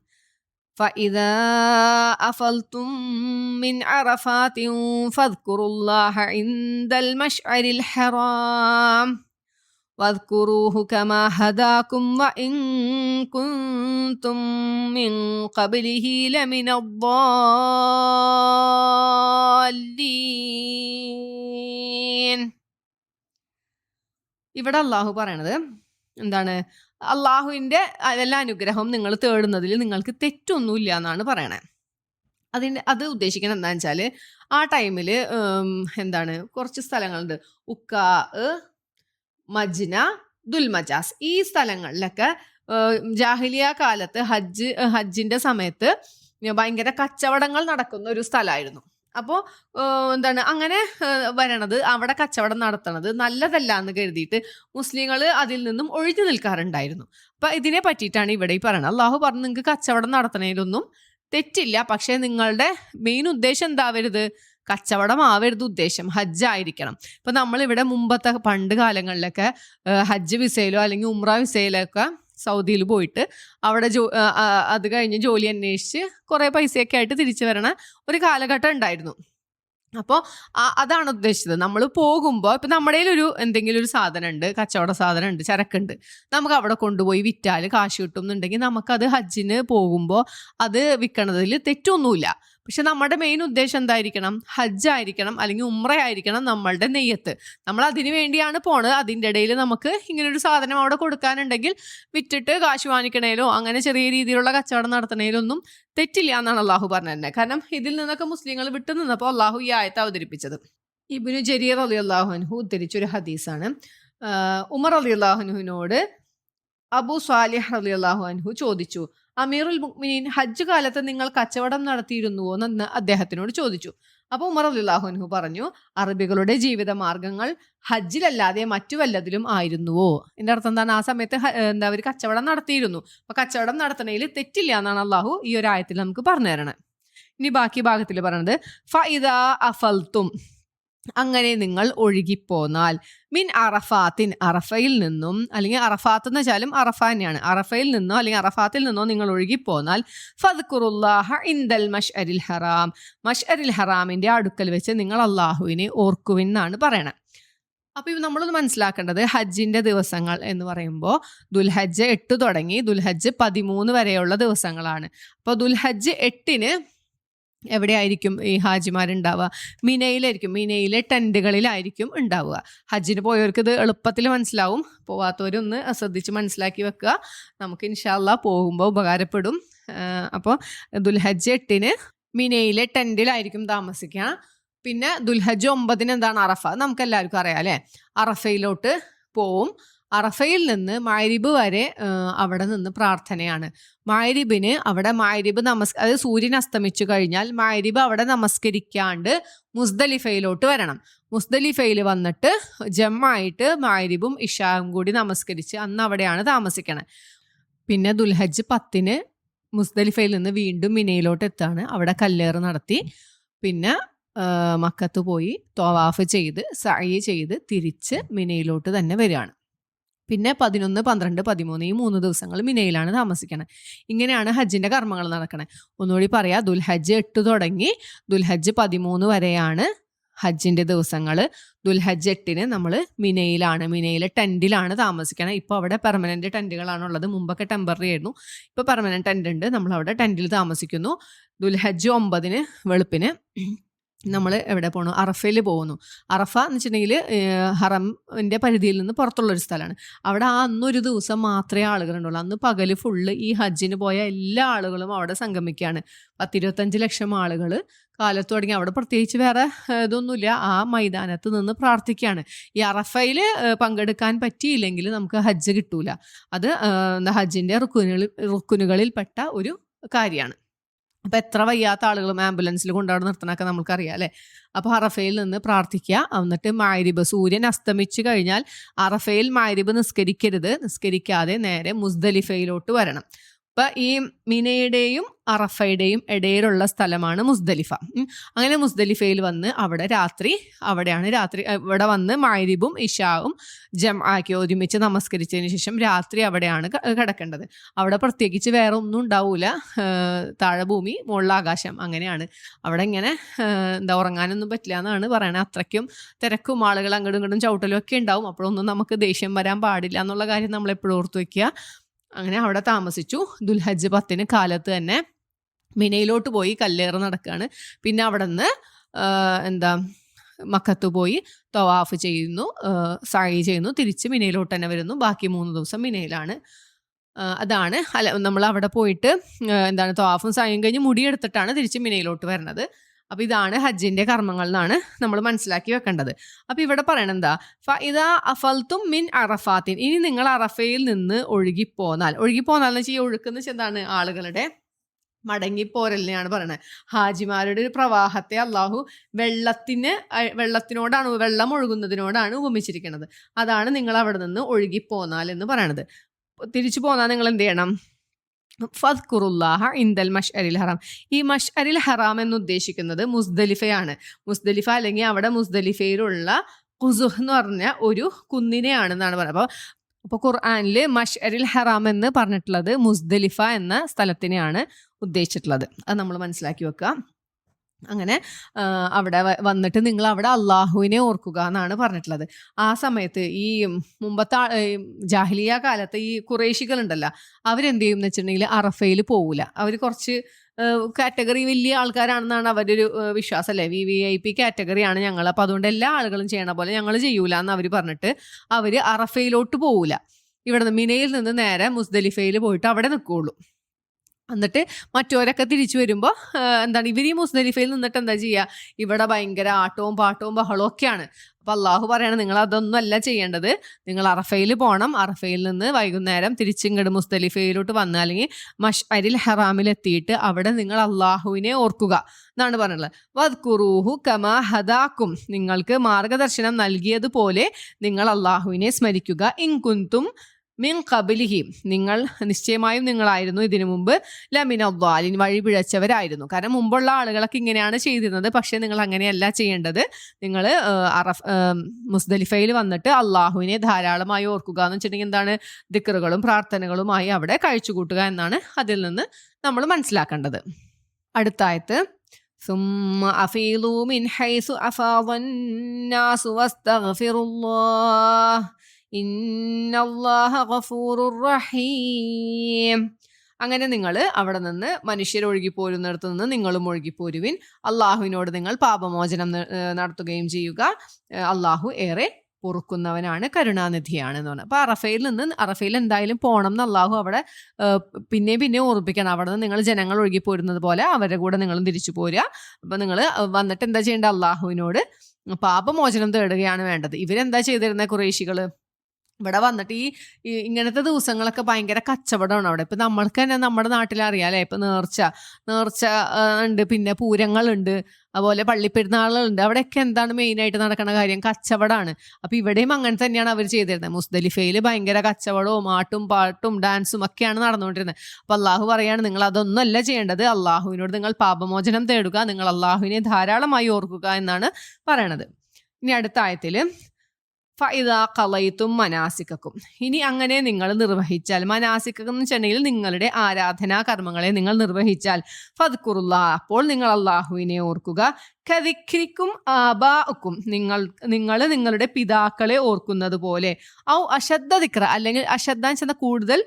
[SPEAKER 1] فإذا أفلتم من عرفات فاذكروا الله عند المشعر الحرام. واذكروه كما هداكم وإن كنتم من قبله لمن الضالين. ഇവിടെ അള്ളാഹു പറയണത് എന്താണ്? അള്ളാഹുവിന്റെ എല്ലാ അനുഗ്രഹവും നിങ്ങൾ തേടുന്നതിൽ നിങ്ങൾക്ക് തെറ്റൊന്നുമില്ല എന്നാണ് പറയണത് അതിന്റെ അത് ഉദ്ദേശിക്കുന്നത് എന്താണെന്ന് വെച്ചാൽ ആ ടൈമിൽ എന്താണ്? കുറച്ച് സ്ഥലങ്ങളുണ്ട്. ഉക്ക മജ്ന ദുൽമജാസ്. ഈ സ്ഥലങ്ങളിലൊക്കെ ജാഹിലിയ കാലത്ത് ഹജ്ജ് ഹജ്ജിന്റെ സമയത്ത് ഭയങ്കര കച്ചവടങ്ങൾ നടക്കുന്ന ഒരു സ്ഥലമായിരുന്നു. അപ്പോൾ എന്താണ് അങ്ങനെ വരണത് അവിടെ കച്ചവടം നടത്തണത് നല്ലതല്ല എന്ന് കരുതിയിട്ട് മുസ്ലിങ്ങൾ അതിൽ നിന്നും ഒഴിഞ്ഞു നിൽക്കാറുണ്ടായിരുന്നു. അപ്പം ഇതിനെ പറ്റിയിട്ടാണ് ഇവിടെ ഈ പറയുന്നത് അള്ളാഹു പറഞ്ഞു നിങ്ങൾക്ക് കച്ചവടം നടത്തണതിലൊന്നും തെറ്റില്ല. പക്ഷേ നിങ്ങളുടെ മെയിൻ ഉദ്ദേശം എന്താവരുത്? കച്ചവടം ആവരുത് ഉദ്ദേശം. ഹജ്ജ് ആയിരിക്കണം. ഇപ്പൊ നമ്മളിവിടെ മുമ്പത്തെ പണ്ട് കാലങ്ങളിലൊക്കെ ഹജ്ജ് വിസയിലോ അല്ലെങ്കിൽ ഉമ്ര വിസയിലോ ഒക്കെ സൗദിയിൽ പോയിട്ട് അവിടെ ജോ അത് കഴിഞ്ഞ് ജോലി അന്വേഷിച്ച് കുറേ പൈസയൊക്കെ ആയിട്ട് തിരിച്ചു വരണ ഒരു കാലഘട്ടം ഉണ്ടായിരുന്നു. അപ്പോൾ അതാണ് ഉദ്ദേശിച്ചത്. നമ്മൾ പോകുമ്പോൾ ഇപ്പം നമ്മുടെ ഒരു എന്തെങ്കിലും ഒരു സാധനം ഉണ്ട് കച്ചവട സാധനം ഉണ്ട് ചരക്കുണ്ട്. നമുക്ക് അവിടെ കൊണ്ടുപോയി വിറ്റാൽ കാശ് കിട്ടും എന്നുണ്ടെങ്കിൽ നമുക്കത് ഹജ്ജിന് പോകുമ്പോൾ അത് വിൽക്കണതിൽ തെറ്റൊന്നുമില്ല. പക്ഷെ നമ്മുടെ മെയിൻ ഉദ്ദേശം എന്തായിരിക്കണം? ഹജ്ജ് ആയിരിക്കണം അല്ലെങ്കിൽ ഉമ്ര ആയിരിക്കണം നമ്മളുടെ നെയ്യത്ത്. നമ്മൾ അതിന് വേണ്ടിയാണ് പോണത്. അതിന്റെ ഇടയിൽ നമുക്ക് ഇങ്ങനൊരു സാധനം അവിടെ കൊടുക്കാനുണ്ടെങ്കിൽ വിറ്റിട്ട് കാശ് വാങ്ങിക്കണേലോ അങ്ങനെ ചെറിയ രീതിയിലുള്ള കച്ചവടം നടത്തണേലൊന്നും തെറ്റില്ല എന്നാണ് അള്ളാഹു പറഞ്ഞത് കാരണം ഇതിൽ നിന്നൊക്കെ മുസ്ലിങ്ങൾ വിട്ടു നിന്നപ്പോൾ അള്ളാഹു ഈ ആയത്ത് അവതരിപ്പിച്ചത്. ഇബിനു ജരീർ അലി അള്ളാഹുനുഹു ഉദ്ധരിച്ചൊരു ഹദീസാണ്. ഉമർ അലി അള്ളാഹുനുവിനോട് അബു സാലിഹ് അലി അള്ളാഹു അൻഹു ചോദിച്ചു അമീറുൽ മുഅ്മിനീൻ ഹജ്ജ് കാലത്ത് നിങ്ങൾ കച്ചവടം നടത്തിയിരുന്നുവോ എന്ന് അദ്ദേഹത്തിനോട് ചോദിച്ചു. അപ്പോൾ ഉമർ അലി അള്ളാഹുൻഹു പറഞ്ഞു അറബികളുടെ ജീവിത മാർഗങ്ങൾ ഹജ്ജിലല്ലാതെ മറ്റു വല്ലതിലും ആയിരുന്നുവോ? എന്റെ അർത്ഥം എന്താണ്? ആ സമയത്ത് എന്താ അവർ കച്ചവടം നടത്തിയിരുന്നു. അപ്പൊ കച്ചവടം നടത്തണതിൽ തെറ്റില്ല എന്നാണ് അള്ളാഹു ഈ ഒരു ആയത്തിൽ നമുക്ക് പറഞ്ഞു തരണേ ഇനി ബാക്കി ഭാഗത്തിൽ പറയണത് ഫൈദ അഫൽത്തും അങ്ങനെ നിങ്ങൾ ഒഴുകിപ്പോന്നാൽ മിൻ അറഫാത്തിൻ അറഫയിൽ നിന്നും അല്ലെങ്കിൽ അറഫാത്ത് എന്ന് വെച്ചാലും അറഫ തന്നെയാണ്. അറഫയിൽ നിന്നോ അല്ലെങ്കിൽ അറഫാത്തിൽ നിന്നോ നിങ്ങൾ ഒഴുകിപ്പോന്നാൽ ഫദ്ഖുറുല്ലാഹ ഇന്ദൽ മഷ് അരിൽ ഹറാം. മഷ് അരിൽ ഹറാമിന്റെ അടുക്കൽ വെച്ച് നിങ്ങൾ അള്ളാഹുവിനെ ഓർക്കുവിൻ എന്നാണ് പറയണത്. അപ്പൊ ഇവ നമ്മളൊന്ന് മനസ്സിലാക്കേണ്ടത് ഹജ്ജിന്റെ ദിവസങ്ങൾ എന്ന് പറയുമ്പോൾ ദുൽഹജ്ജ് എട്ട് തുടങ്ങി ദുൽഹജ്ജ് പതിമൂന്ന് വരെയുള്ള ദിവസങ്ങളാണ്. അപ്പോൾ ദുൽഹജ്ജ് എട്ടിന് എവിടെയായിരിക്കും ഈ ഹാജിമാരുണ്ടാവുക? മിനയിലായിരിക്കും. മിനയിലെ ടെന്റുകളിലായിരിക്കും ഉണ്ടാവുക. ഹജ്ജിന് പോയവർക്ക് ഇത് എളുപ്പത്തിൽ മനസ്സിലാവും. പോവാത്തവരൊന്ന് ശ്രദ്ധിച്ച് മനസ്സിലാക്കി വെക്കുക. നമുക്ക് ഇൻഷാല്ല പോകുമ്പോൾ ഉപകാരപ്പെടും. അപ്പോൾ ദുൽഹജ്ജ് എട്ടിന് മിനയിലെ ടെന്റിലായിരിക്കും താമസിക്കുക. പിന്നെ ദുൽഹജ്ജ് ഒമ്പതിന് എന്താണ് അറഫ? നമുക്ക് എല്ലാവർക്കും അറിയാം അല്ലേ? അറഫയിലോട്ട് പോവും. അറഫയിൽ നിന്ന് മാരിബ് വരെ അവിടെ നിന്ന് പ്രാർത്ഥനയാണ്. മാരിബിന് അവിടെ മാരിബ് നമസ് അതായത് സൂര്യൻ അസ്തമിച്ചു കഴിഞ്ഞാൽ മാരിബ് അവിടെ നമസ്കരിക്കാണ്ട് മുസ്ദലിഫയിലോട്ട് വരണം. മുസ്ദലിഫയിൽ വന്നിട്ട് ജമ്മായിട്ട് മാരിബും ഇഷാവും കൂടി നമസ്കരിച്ച് അന്ന് അവിടെയാണ് താമസിക്കണത് പിന്നെ ദുൽഹജ് പത്തിന് മുസ്ദലിഫയിൽ നിന്ന് വീണ്ടും മിനയിലോട്ട് എത്താണ്. അവിടെ കല്ലേറ് നടത്തി. പിന്നെ മക്കത്ത് പോയി തോവാഫ് ചെയ്ത് സായി ചെയ്ത് തിരിച്ച് മിനയിലോട്ട് തന്നെ വരികയാണ്. പിന്നെ പതിനൊന്ന് പന്ത്രണ്ട് പതിമൂന്ന് ഈ മൂന്ന് ദിവസങ്ങൾ മിനയിലാണ് താമസിക്കുന്നത് ഇങ്ങനെയാണ് ഹജ്ജിന്റെ കർമ്മങ്ങൾ നടക്കുന്നത് ഒന്നുകൂടി പറയാ ദുൽഹജ്ജ് എട്ട് തുടങ്ങി ദുൽഹജ്ജ് പതിമൂന്ന് വരെയാണ് ഹജ്ജിന്റെ ദിവസങ്ങൾ. ദുൽഹജ്ജ് എട്ടിന് നമ്മൾ മിനയിലാണ് മിനയിലെ ടെന്റിലാണ് താമസിക്കണം. ഇപ്പോൾ അവിടെ പെർമനന്റ് ടെന്റുകളാണുള്ളത്. മുമ്പൊക്കെ ടെമ്പററി ആയിരുന്നു. ഇപ്പോൾ പെർമനന്റ് ടെന്റ് ഉണ്ട്. നമ്മൾ അവിടെ ടെന്റിൽ താമസിക്കുന്നു. ദുൽഹജ്ജ് ഒമ്പതിന് വെളുപ്പിന് നമ്മൾ എവിടെ പോകണു അറഫയിൽ പോകുന്നു. അറഫ എന്ന് വെച്ചിട്ടുണ്ടെങ്കിൽ ഹറമിന്റെ പരിധിയിൽ നിന്ന് പുറത്തുള്ള ഒരു സ്ഥലമാണ് അവിടെ ആ അന്നൊരു ദിവസം മാത്രമേ ആളുകളുണ്ടുള്ളൂ അന്ന് പകൽ ഫുള്ള് ഈ ഹജ്ജിന് പോയ എല്ലാ ആളുകളും അവിടെ സംഗമിക്കുകയാണ് പത്തിരുപത്തഞ്ച് ലക്ഷം ആളുകൾ കാലത്ത് തുടങ്ങി. അവിടെ പ്രത്യേകിച്ച് വേറെ ഇതൊന്നുമില്ല. ആ മൈതാനത്ത് നിന്ന് പ്രാർത്ഥിക്കുകയാണ് ഈ അറഫയിൽ പങ്കെടുക്കാൻ പറ്റിയില്ലെങ്കിൽ നമുക്ക് ഹജ്ജ് കിട്ടൂല. അത് ഹജ്ജിന്റെ റുക്കുനുകളിൽ റുക്കുനുകളിൽപ്പെട്ട ഒരു കാര്യമാണ്. അപ്പം എത്ര വയ്യാത്ത ആളുകളും ആംബുലൻസിൽ കൊണ്ടവിടെ നിർത്തണമൊക്കെ നമുക്കറിയാം അല്ലേ? അപ്പോൾ അറഫയിൽ നിന്ന് പ്രാർത്ഥിക്കുക. എന്നിട്ട് മാരിബ് സൂര്യൻ അസ്തമിച്ചു കഴിഞ്ഞാൽ അറഫയിൽ മാരിബ് നിസ്കരിക്കരുത്. നിസ്കരിക്കാതെ നേരെ മുസ്ദലിഫയിലോട്ട് വരണം. അപ്പം ഈ മിനയുടെയും അറഫയുടെയും ഇടയിലുള്ള സ്ഥലമാണ് മുസ്ദലിഫ. അങ്ങനെ മുസ്ദലിഫയിൽ വന്ന് അവിടെ രാത്രി അവിടെയാണ് രാത്രി ഇവിടെ വന്ന് മാരിബും ഇഷാവും ജം ആക്കി ഒരുമിച്ച് നമസ്കരിച്ചതിന് ശേഷം രാത്രി അവിടെയാണ് കിടക്കേണ്ടത്. അവിടെ പ്രത്യേകിച്ച് വേറെ ഒന്നും ഉണ്ടാവൂല. താഴെ ഭൂമി മുകളിൽ ആകാശം അങ്ങനെയാണ്. അവിടെ ഇങ്ങനെ എന്താ ഉറങ്ങാനൊന്നും പറ്റില്ല എന്നാണ് പറയണത് അത്രയ്ക്കും തിരക്കും ആളുകൾ അങ്ങോട്ടും ഇങ്ങോട്ടും ചവിട്ടലും ഒക്കെ ഉണ്ടാവും. അപ്പോഴൊന്നും നമുക്ക് ദേഷ്യം വരാൻ പാടില്ല എന്നുള്ള കാര്യം നമ്മൾ എപ്പോഴും ഓർത്ത് വെക്കുക. അങ്ങനെ അവിടെ താമസിച്ചു. ദുൽഹജ്ജ് പത്തിന് കാലത്ത് തന്നെ മിനയിലോട്ട് പോയി കല്ലേറ് നടക്കുകയാണ് പിന്നെ അവിടെ നിന്ന് എന്താ മക്കത്ത് പോയി തവാഫ് ചെയ്യുന്നു സായി ചെയ്യുന്നു തിരിച്ച് മിനയിലോട്ട് തന്നെ വരുന്നു. ബാക്കി മൂന്ന് ദിവസം മിനയിലാണ്. അതാണ്. അല്ല നമ്മൾ അവിടെ പോയിട്ട് എന്താണ് തവാഫും സായും കഴിഞ്ഞ് മുടിയെടുത്തിട്ടാണ് തിരിച്ച് മിനയിലോട്ട് വരുന്നത്. അപ്പോൾ ഇതാണ് ഹജ്ജിന്റെ കർമ്മങ്ങൾ എന്നാണ് നമ്മൾ മനസ്സിലാക്കി വെക്കേണ്ടത്. അപ്പോൾ ഇവിടെ പറയണത് എന്താ? ഫഇദാ അഫൽത്തും മിൻ അറഫാത്തിൻ. ഇനി നിങ്ങൾ അറഫയിൽ നിന്ന് ഒഴുകിപ്പോന്നാൽ. ഒഴുകിപ്പോന്നാൽ എന്ന് വെച്ചാൽ ഈ ഒഴുക്കെന്ന് എന്താണ്? ആളുകളുടെ മടങ്ങിപ്പോരലിനെയാണ് പറയുന്നത് ഹാജിമാരുടെ ഒരു പ്രവാഹത്തെ അള്ളാഹു വെള്ളത്തിന് വെള്ളത്തിനോടാണ് വെള്ളം ഒഴുകുന്നതിനോടാണ് ഉപമിച്ചിരിക്കുന്നത് അതാണ് നിങ്ങൾ അവിടെ നിന്ന് ഒഴുകിപ്പോന്നാൽ എന്ന് പറയണത്. തിരിച്ചു പോന്നാൽ നിങ്ങൾ എന്ത് ചെയ്യണം? ഫദ്കുറുല്ലാഹ ഇന്ദൽ മഷ് അരിൽ ഹറാം. ഈ മഷ് അരിൽ ഹറാം എന്ന് ഉദ്ദേശിക്കുന്നത് മുസ്ദലിഫയാണ്. മുസ്ദലിഫ അല്ലെങ്കിൽ അവിടെ മുസ്ദലിഫയിലുള്ള കുസുഹ് എന്ന് പറഞ്ഞ ഒരു കുന്നിനെയാണെന്നാണ് പറയുന്നത്. അപ്പോൾ അപ്പോൾ ഖുർആാനിൽ മഷ് അരിൽ ഹറാം എന്ന് പറഞ്ഞിട്ടുള്ളത് മുസ്ദലിഫ എന്ന സ്ഥലത്തിനെയാണ് ഉദ്ദേശിച്ചിട്ടുള്ളത്. അത് നമ്മൾ മനസ്സിലാക്കി വെക്കുക. അങ്ങനെ അവിടെ വന്നിട്ട് നിങ്ങൾ അവിടെ അള്ളാഹുവിനെ ഓർക്കുക എന്നാണ് പറഞ്ഞിട്ടുള്ളത്. ആ സമയത്ത് ഈ മുമ്പത്തെ ജാഹ്ലിയ കാലത്ത് ഈ കുറേശികളുണ്ടല്ലോ അവരെന്ത് ചെയ്യും എന്ന് വെച്ചിട്ടുണ്ടെങ്കിൽ അറഫയിൽ പോവില്ല അവർ കുറച്ച് കാറ്റഗറി വലിയ ആൾക്കാരാണെന്നാണ് അവരുടെ ഒരു വിശ്വാസം അല്ലേ വി വി ഐ പി കാറ്റഗറിയാണ് ഞങ്ങൾ. അപ്പോൾ അതുകൊണ്ട് എല്ലാ ആളുകളും ചെയ്യണ പോലെ ഞങ്ങൾ ചെയ്യൂല എന്ന് അവർ പറഞ്ഞിട്ട് അവർ അറഫയിലോട്ട് പോവില്ല ഇവിടെ നിന്ന് മിനയിൽ നിന്ന് നേരെ മുസ്ദലിഫയിൽ പോയിട്ട് അവിടെ നിൽക്കുകയുള്ളൂ എന്നിട്ട് മറ്റോരൊക്കെ തിരിച്ചു വരുമ്പോൾ എന്താണ് ഇവർ ഈ മുസ്ദലിഫയിൽ നിന്നിട്ട് എന്താ ചെയ്യുക ഇവിടെ ഭയങ്കര ആട്ടവും പാട്ടവും ബഹളവും ഒക്കെയാണ്. അപ്പോൾ അള്ളാഹു പറയണം നിങ്ങൾ അതൊന്നും അല്ല ചെയ്യേണ്ടത്. നിങ്ങൾ അറഫയിൽ പോകണം അറഫയിൽ നിന്ന് വൈകുന്നേരം തിരിച്ചിങ്ങോട്ട് മുസ്തലിഫയിലോട്ട് വന്ന് അല്ലെങ്കിൽ മഷ് അരിൽ ഹറാമിൽ എത്തിയിട്ട് അവിടെ നിങ്ങൾ അള്ളാഹുവിനെ ഓർക്കുക എന്നാണ് പറഞ്ഞിട്ടുള്ളത് വദ്കുറൂഹു കമാ ഹദാക്കും നിങ്ങൾക്ക് മാർഗദർശനം നൽകിയതുപോലെ നിങ്ങൾ അള്ളാഹുവിനെ സ്മരിക്കുക. ഇൻകുന്തും മിൻ കബിലിഹി നിങ്ങൾ നിശ്ചയമായും നിങ്ങളായിരുന്നു ഇതിനു മുമ്പ് ലമിൻ അബ്വാലിൻ വഴി പിഴച്ചവരായിരുന്നു കാരണം മുമ്പുള്ള ആളുകളൊക്കെ ഇങ്ങനെയാണ് ചെയ്തിരുന്നത് പക്ഷേ നിങ്ങൾ അങ്ങനെയല്ല ചെയ്യേണ്ടത് നിങ്ങൾ അറഫ് മുസ്ദലിഫയിൽ വന്നിട്ട് അള്ളാഹുവിനെ ധാരാളമായി ഓർക്കുക എന്ന് വെച്ചിട്ടുണ്ടെങ്കിൽ എന്താണ് ദിക്കറുകളും പ്രാർത്ഥനകളുമായി അവിടെ കഴിച്ചുകൂട്ടുക എന്നാണ് അതിൽ നിന്ന് നമ്മൾ മനസ്സിലാക്കേണ്ടത് അടുത്തായത് ثم أفيضوا من حيث أفاض الناس واستغفروا الله ഇന്നല്ലാഹ റഹീം അങ്ങനെ നിങ്ങൾ അവിടെ നിന്ന് മനുഷ്യർ ഒഴുകിപ്പോരുന്നിടത്ത് നിന്ന് നിങ്ങളും ഒഴുകിപ്പോരുവിൻ. അള്ളാഹുവിനോട് നിങ്ങൾ പാപമോചനം നടത്തുകയും ചെയ്യുക. അള്ളാഹു ഏറെ പൊറുക്കുന്നവനാണ് കരുണാനിധിയാണ് എന്ന് പറഞ്ഞത് അപ്പോൾ അറഫയിൽ നിന്ന് അറഫയിൽ എന്തായാലും പോകണം എന്ന് അള്ളാഹു അവിടെ പിന്നെയും പിന്നെ ഓർപ്പിക്കണം അവിടെ നിന്ന് നിങ്ങൾ ജനങ്ങൾ ഒഴുകിപ്പോരുന്നത് പോലെ അവരുടെ കൂടെ നിങ്ങളും തിരിച്ചു പോരുക. അപ്പോൾ നിങ്ങൾ വന്നിട്ട് എന്താ ചെയ്യേണ്ടത്? അള്ളാഹുവിനോട് പാപമോചനം തേടുകയാണ് വേണ്ടത്. ഇവരെന്താ ചെയ്തിരുന്നത് കുറേശികൾ ഇവിടെ വന്നിട്ട് ഈ ഇങ്ങനത്തെ ദിവസങ്ങളൊക്കെ ഭയങ്കര കച്ചവടമാണ് അവിടെ. ഇപ്പം നമ്മൾക്ക് തന്നെ നമ്മുടെ നാട്ടിൽ അറിയാമല്ലേ ഇപ്പം നേർച്ച നേർച്ച ഉണ്ട്. പിന്നെ പൂരങ്ങളുണ്ട്. അതുപോലെ പള്ളിപ്പെരുന്നാളുകളുണ്ട് അവിടെയൊക്കെ എന്താണ് മെയിനായിട്ട് നടക്കുന്ന കാര്യം? കച്ചവടമാണ്. അപ്പം ഇവിടെയും അങ്ങനെ തന്നെയാണ് അവർ ചെയ്തിരുന്നത്. മുസ്ദലിഫയിൽ ഭയങ്കര കച്ചവടവും ആട്ടും പാട്ടും ഡാൻസും ഒക്കെയാണ് നടന്നുകൊണ്ടിരുന്നത്. അപ്പം അള്ളാഹു പറയാണ് നിങ്ങൾ അതൊന്നുമല്ല ചെയ്യേണ്ടത്. അള്ളാഹുവിനോട് നിങ്ങൾ പാപമോചനം തേടുക. നിങ്ങൾ അള്ളാഹുവിനെ ധാരാളമായി ഓർക്കുക എന്നാണ് പറയണത്. ഇനി അടുത്ത ആയത്തിൽ ഫൈദ കളയിത്തും മനാസിക്കും ഇനി അങ്ങനെ നിങ്ങൾ നിർവഹിച്ചാൽ മനാസിക്കം എന്ന് വെച്ചിട്ടുണ്ടെങ്കിൽ നിങ്ങളുടെ ആരാധനാ കർമ്മങ്ങളെ നിങ്ങൾ നിർവഹിച്ചാൽ ഫദ്കുറുള്ള അപ്പോൾ നിങ്ങൾ അള്ളാഹുവിനെ ഓർക്കുക. കതിക്രിക്കും ആബാക്കും നിങ്ങൾ നിങ്ങൾ നിങ്ങളുടെ പിതാക്കളെ ഓർക്കുന്നത് പോലെ. ഔ അശദ്ധ ദിക്ര അല്ലെങ്കിൽ അശദ്ധ ചെന്ന കൂടുതൽ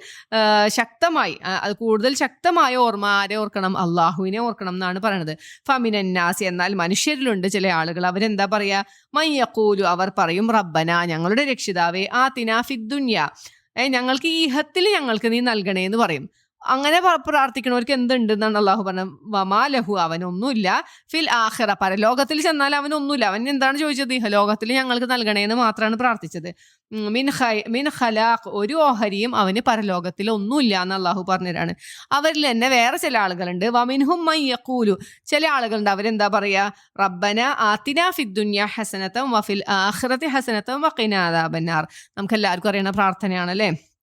[SPEAKER 1] ശക്തമായി അത് കൂടുതൽ ശക്തമായ ഓർമ്മ ആരെ ഓർക്കണം? അള്ളാഹുവിനെ ഓർക്കണം എന്നാണ് പറയുന്നത് ഫമിനന്നാസി എന്നാൽ മനുഷ്യരിലുണ്ട് ചില ആളുകൾ. അവരെന്താ പറയാ? മയ്യക്കൂലു അവർ പറയും റബ്ബന ഞങ്ങളുടെ രക്ഷിതാവേ ആ തിനാഫിദ്ദുന്യ ഞങ്ങൾക്ക് ഈ ഇഹത്തിൽ ഞങ്ങൾക്ക് നീ നൽകണേ എന്ന് പറയും. അങ്ങനെ പ്രാർത്ഥിക്കണവർക്ക് എന്തുണ്ട് എന്നാണ് അള്ളാഹു പറഞ്ഞത്? വമാ ലഹു അവനൊന്നുമില്ല. ഫിൽ ആഹിറ പരലോകത്തിൽ ചെന്നാൽ അവനൊന്നുമില്ല. അവൻ എന്താണ് ചോദിച്ചത്? ലോകത്തിൽ ഞങ്ങൾക്ക് നൽകണേന്ന് മാത്രമാണ് പ്രാർത്ഥിച്ചത്. മിൻ ഹൈ മിൻ ഖലാഖ് ഒരു ഓഹരിയും അവന് പരലോകത്തിൽ ഒന്നുമില്ല എന്ന് അള്ളാഹു പറഞ്ഞതാണ്. അവരിൽ തന്നെ വേറെ ചില ആളുകളുണ്ട്. വമിൻഹും മയ്യക്കൂലു ചില ആളുകളുണ്ട്. അവരെന്താ പറയുക റബ്ബന ആത്തിന ഫിദ്ദുന്യ ഹസനത്തം വഫിൽ ആഹ്റത്തി ഹസനത്തം വക്കിനാദാബന്നാർ നമുക്ക് എല്ലാവർക്കും അറിയണ പ്രാർത്ഥനയാണ് അല്ലേ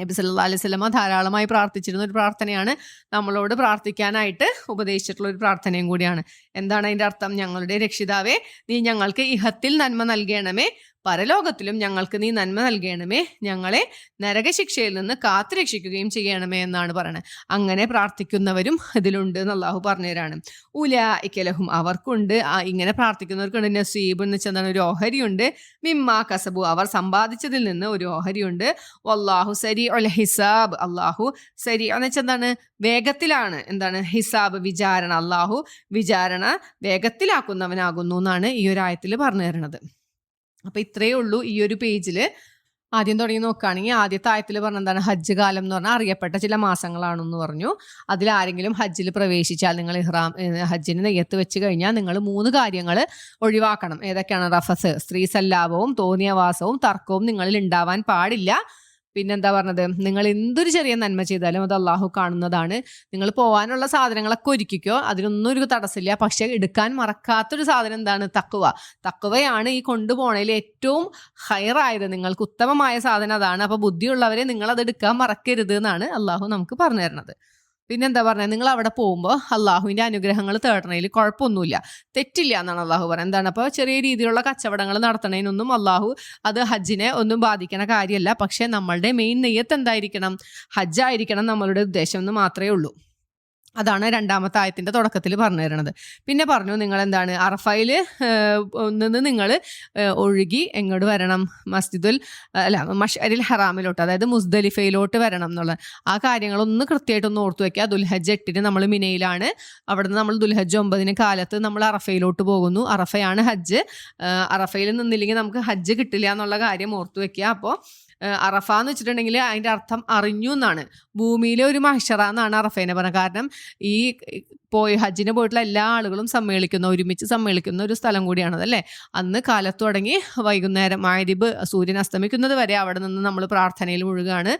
[SPEAKER 1] നബി സല്ലാ അലൈഹി സ്വലമ ധാരാളമായി പ്രാർത്ഥിച്ചിരുന്ന ഒരു പ്രാർത്ഥനയാണ്. നമ്മളോട് പ്രാർത്ഥിക്കാനായിട്ട് ഉപദേശിച്ചിട്ടുള്ള ഒരു പ്രാർത്ഥനയും കൂടിയാണ്. എന്താണ് അതിന്റെ അർത്ഥം? ഞങ്ങളുടെ രക്ഷിതാവേ നീ ഞങ്ങൾക്ക് ഇഹത്തിൽ നന്മ നൽകണമേ. പരലോകത്തിലും ഞങ്ങൾക്ക് നീ നന്മ നൽകണമേ. ഞങ്ങളെ നരകശിക്ഷയിൽ നിന്ന് കാത്തുരക്ഷിക്കുകയും ചെയ്യണമേ എന്നാണ് പറയുന്നത് അങ്ങനെ പ്രാർത്ഥിക്കുന്നവരും ഇതിലുണ്ട് എന്ന് അള്ളാഹു പറഞ്ഞുതരാണ്. ഉല ഇക്കലഹും അവർക്കുണ്ട് ഇങ്ങനെ പ്രാർത്ഥിക്കുന്നവർക്കുണ്ട്. നസീബ് എന്ന് വെച്ചാൽ ഒരു ഓഹരിയുണ്ട്. മിമ്മ കസബു. അവർ സമ്പാദിച്ചതിൽ നിന്ന് ഒരു ഓഹരിയുണ്ട്. അള്ളാഹു സരി ഒല ഹിസാബ്. അള്ളാഹു സരി എന്ന് വെച്ചാൽ എന്താണ്? വേഗത്തിലാണ്. എന്താണ്? ഹിസാബ് വിചാരണ. അള്ളാഹു വിചാരണ വേഗത്തിലാക്കുന്നവനാകുന്നു എന്നാണ് ഈ ഒരു ആയത്തിൽ പറഞ്ഞു തരുന്നത് അപ്പോൾ ഇത്രയേ ഉള്ളൂ ഈ ഒരു പേജിൽ ആദ്യം തുടങ്ങി നോക്കുകയാണെങ്കിൽ ആദ്യത്തെ ആയത്തിൽ പറഞ്ഞ എന്താണ്? ഹജ്ജ് കാലം എന്ന് പറഞ്ഞാൽ അറിയപ്പെട്ട ചില മാസങ്ങളാണെന്ന് പറഞ്ഞു. അതിൽ ആരെങ്കിലും ഹജ്ജിൽ പ്രവേശിച്ചാൽ നിങ്ങൾ ഇഹ്റാം ഹജ്ജിന് നെയ്യത്ത് വെച്ച് കഴിഞ്ഞാൽ നിങ്ങൾ മൂന്ന് കാര്യങ്ങൾ ഒഴിവാക്കണം. ഏതൊക്കെയാണ്? റഫസ് സ്ത്രീ സല്ലാപവും തോന്നിയവാസവും തർക്കവും നിങ്ങളിൽ ഉണ്ടാവാൻ പാടില്ല. പിന്നെന്താ പറഞ്ഞത്? നിങ്ങൾ എന്തൊരു ചെറിയ നന്മ ചെയ്താലും അത് അള്ളാഹു കാണുന്നതാണ്. നിങ്ങൾ പോകാനുള്ള സാധനങ്ങളൊക്കെ ഒരുക്കിക്കോ. അതിനൊന്നും ഒരു തടസ്സമില്ല. പക്ഷെ എടുക്കാൻ മറക്കാത്തൊരു സാധനം എന്താണ്? തക്കുവ തക്കുവയാണ് ഈ കൊണ്ടുപോണതിൽ ഏറ്റവും ഹയറായത് നിങ്ങൾക്ക് ഉത്തമമായ സാധനം അതാണ്. അപ്പോൾ ബുദ്ധിയുള്ളവരെ നിങ്ങൾ അത് എടുക്കാൻ മറക്കരുത് എന്നാണ് അള്ളാഹു നമുക്ക് പറഞ്ഞു തരുന്നത്. പിന്നെന്താ പറഞ്ഞത് നിങ്ങൾ അവിടെ പോകുമ്പോൾ അള്ളാഹുവിന്റെ അനുഗ്രഹങ്ങൾ തേടണതിൽ കുഴപ്പമൊന്നുമില്ല. തെറ്റില്ല എന്നാണ് അള്ളാഹു പറയുന്നത് എന്താണ്? അപ്പോൾ ചെറിയ രീതിയിലുള്ള കച്ചവടങ്ങൾ നടത്തണതിനൊന്നും അള്ളാഹു അത് ഹജ്ജിനെ ഒന്നും ബാധിക്കണ കാര്യമല്ല. പക്ഷേ നമ്മളുടെ മെയിൻ നെയ്യത്ത് എന്തായിരിക്കണം? ഹജ്ജായിരിക്കണം നമ്മളുടെ ഉദ്ദേശം എന്ന് മാത്രമേ ഉള്ളൂ. അതാണ് രണ്ടാമത്തെ ആയത്തിന്റെ തുടക്കത്തിൽ പറഞ്ഞു തരുന്നത്. പിന്നെ പറഞ്ഞു നിങ്ങൾ എന്താണ് അറഫയിൽ നിന്ന് നിങ്ങൾ ഒഴുകി എങ്ങോട്ട് വരണം? മസ്ജിദുൽ അല്ല മഷരിൽ ഹറാമിലോട്ട് അതായത് മുസ്ദലിഫയിലോട്ട് വരണം എന്നുള്ളത് ആ കാര്യങ്ങളൊന്ന് കൃത്യമായിട്ടൊന്ന് ഓർത്തു വയ്ക്കുക ദുൽഹജ്ജ് എട്ടിന് നമ്മൾ മിനയിലാണ്. അവിടുന്ന് നമ്മൾ ദുൽഹജ്ജ് ഒമ്പതിന് കാലത്ത് നമ്മൾ അറഫയിലോട്ട് പോകുന്നു. അറഫയാണ് ഹജ്ജ്. അറഫയിൽ നിന്നില്ലെങ്കിൽ നമുക്ക് ഹജ്ജ് കിട്ടില്ല എന്നുള്ള കാര്യം ഓർത്തു വയ്ക്കുക അപ്പോൾ അറഫ എന്ന് വെച്ചിട്ടുണ്ടെങ്കിൽ അതിന്റെ അർത്ഥം അറിഞ്ഞു എന്നാണ്. ഭൂമിയിലെ ഒരു മഹിഷറ എന്നാണ് അറഫേനെ പറഞ്ഞത്. കാരണം ഈ പോയി ഹജ്ജിന് പോയിട്ടുള്ള എല്ലാ ആളുകളും സമ്മേളിക്കുന്ന ഒരുമിച്ച് സമ്മേളിക്കുന്ന ഒരു സ്ഥലം കൂടിയാണത് അല്ലേ? അന്ന് കാലത്ത് തുടങ്ങി വൈകുന്നേരം മാരിബ് സൂര്യൻ അസ്തമിക്കുന്നത് വരെ അവിടെ നിന്ന് നമ്മൾ പ്രാർത്ഥനയിൽ മുഴുകാണ്.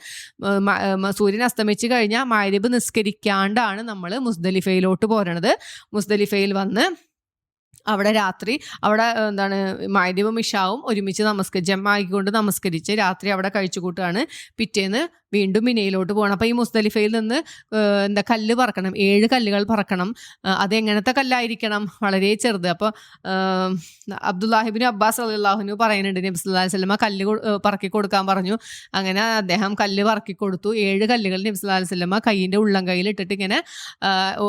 [SPEAKER 1] സൂര്യൻ അസ്തമിച്ച് കഴിഞ്ഞാൽ മാരിബ് നിസ്കരിക്കാണ്ടാണ് നമ്മൾ മുസ്ദലിഫയിലോട്ട് പോരണത്. മുസ്ദലിഫയിൽ വന്ന് അവിടെ രാത്രി അവിടെ എന്താണ് മായദീപം ഇഷാവും ഒരുമിച്ച് നമസ്കരി ജമ്മായിക്കൊണ്ട് നമസ്കരിച്ച് രാത്രി അവിടെ കഴിച്ചു കൂട്ടുകയാണ്. പിറ്റേന്ന് വീണ്ടും മിനയിലോട്ട് പോകണം. അപ്പോൾ ഈ മുസ്തലിഫയിൽ നിന്ന് എന്താ കല്ല് പറക്കണം. ഏഴ് കല്ലുകൾ പറക്കണം. അതെങ്ങനത്തെ കല്ലായിരിക്കണം? വളരെ ചെറുത്. അപ്പോൾ അബ്ദുല്ലാഹിബിന് അബ്ബാസ് അള്ളാഹുനു പറയുന്നുണ്ട്. നബി സുല്ലാഹി സ്വലമ കല്ല് പറക്കി കൊടുക്കാൻ പറഞ്ഞു. അങ്ങനെ അദ്ദേഹം കല്ല് പറക്കി കൊടുത്തു. ഏഴ് കല്ലുകൾ നബി അലൈഹി സ്വലമ കൈയിന്റെ ഉള്ളം കയ്യിൽ ഇട്ടിട്ട് ഇങ്ങനെ